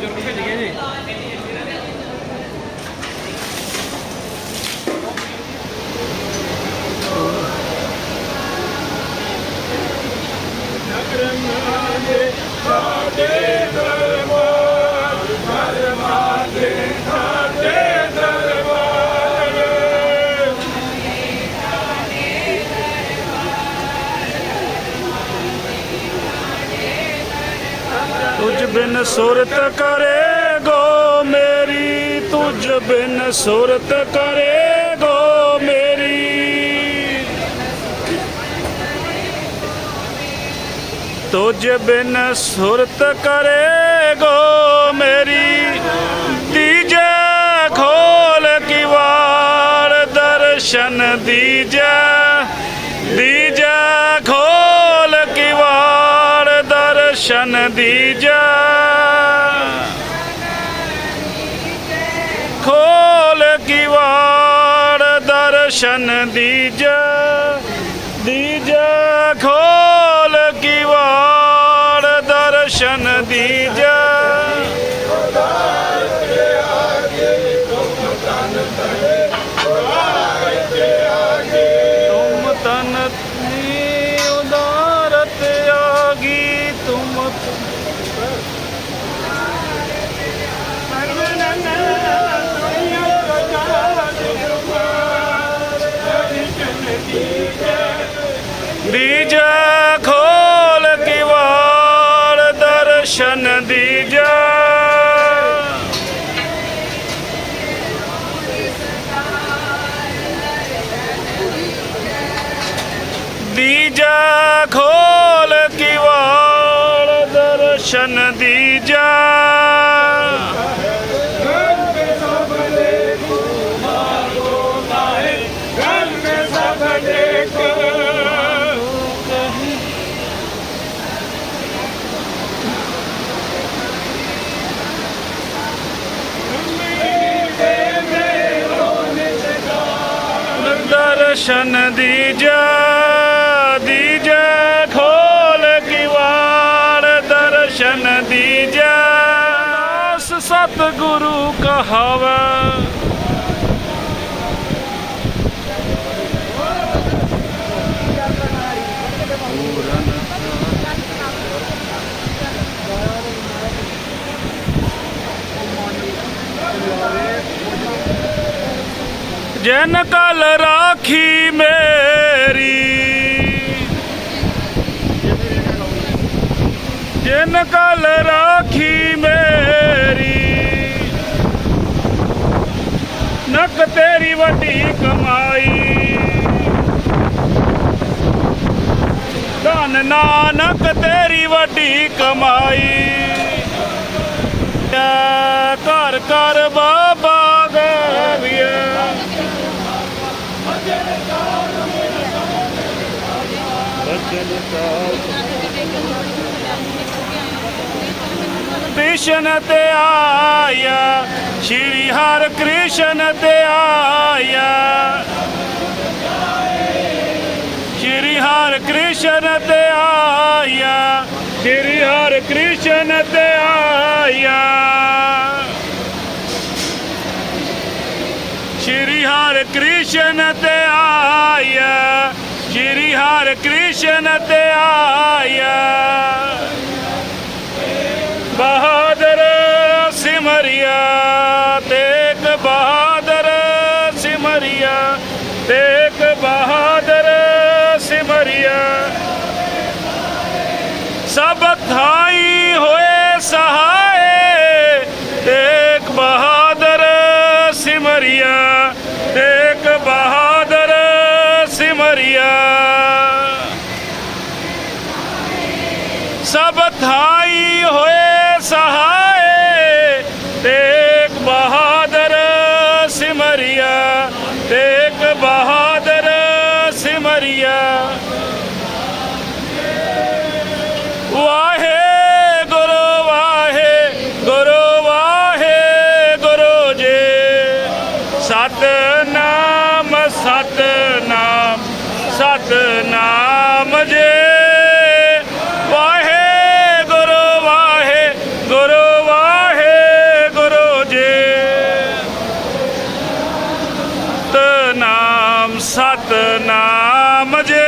Amen. ਸੁਰਤ ਕਰੇ ਗੋ ਮੇਰੀ, ਤੁਝ ਬਿਨ ਸੁਰਤ ਕਰੇ ਗੋ ਮੇਰੀ। ਤੁਝ ਬਿਨ ਸੁਰਤ ਕਰੇ ਗੋ ਮੇਰੀ, ਦੀਜੈ ਖੋਲ ਕਿਵਾੜ ਦਰਸ਼ਨ ਦੀਜੈ। ਦੀਜੈ ਖੋਲ ਕਿਵਾੜ ਦਰਸ਼ਨ ਦੀਜੈ। ਦਰਸ਼ਨ ਦੀਜੈ ਦੀਜੈ ਖੋਲ ਕਿਵਾੜ ਦਰਸ਼ਨ ਦੀਜੈ। ਦਰਸ਼ਨ ਦੀਜੈ। ਗੁਰੂ ਕਹਾਵੈ ਜਨ ਕਲ ਰਾਖੀ ਮੇਰੀ। ਜਨ ਕਲ ਰਾਖੀ ਮੇਰੀ। ਨਕ ਤੇਰੀ ਵੱਡੀ ਕਮਾਈ। ਧਨ ਨਾਨਕ ਤੇਰੀ ਵੱਡੀ ਕਮਾਈ। ਘਰ ਘਰ ਬਾਬਾ ਗਾਵੀਏ ਕ੍ਰਿਸ਼ਨ ਤੇ ਆਇਆ, ਸ਼੍ਰੀ ਹਰਿ ਕ੍ਰਿਸ਼ਨ ਤੇ ਆਇਆ। ਸ਼੍ਰੀ ਹਰਿ ਕ੍ਰਿਸ਼ਨ ਤੇ ਆਇਆ, ਸ਼੍ਰੀ ਹਰਿ ਕ੍ਰਿਸ਼ਨ ਤੇ ਆਇਆ। ਸ਼੍ਰੀ ਹਰਿ ਕ੍ਰਿਸ਼ਨ ਤੇ ਆਇਆ, ਸ਼੍ਰੀ ਹਰਿ ਕ੍ਰਿਸ਼ਨ ਤੇ ਆਇਆ ਬਹਾਦਰ ਸਿਮਰਿਆ ਤੇਗ ਬਹਾਦਰ ਸਿਮਰਿਆ ਤੇਗ ਬਹਾਦਰ ਸਿਮਰਿਆ ਸਭ ਥਾਈ ਹੋਏ ਸਹਾਏ ਤੇਗ ਬਹਾਦਰ ਸਿਮਰਿਆ ਤੇਗ ਬਹਾਦਰ ਸਿਮਰਿਆ ਸਭ ਥਾਈ ਹੋਏ ਸਹਾਏ, ਤੇਗ ਬਹਾਦਰ ਸਿਮਰਿਆ, ਤੇਗ ਬਹਾਦਰ ਸਿਮਰਿਆ। ਵਾਹੇ ਗੁਰੂ ਵਾਹੇ ਗੁਰੂ ਵਾਹੇ ਗੁਰੂ ਜੀ। ਸਤ ਸਤਨਾਮ ਜੇ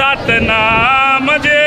ਸਤਨਾਮ ਸਤਨਾਮ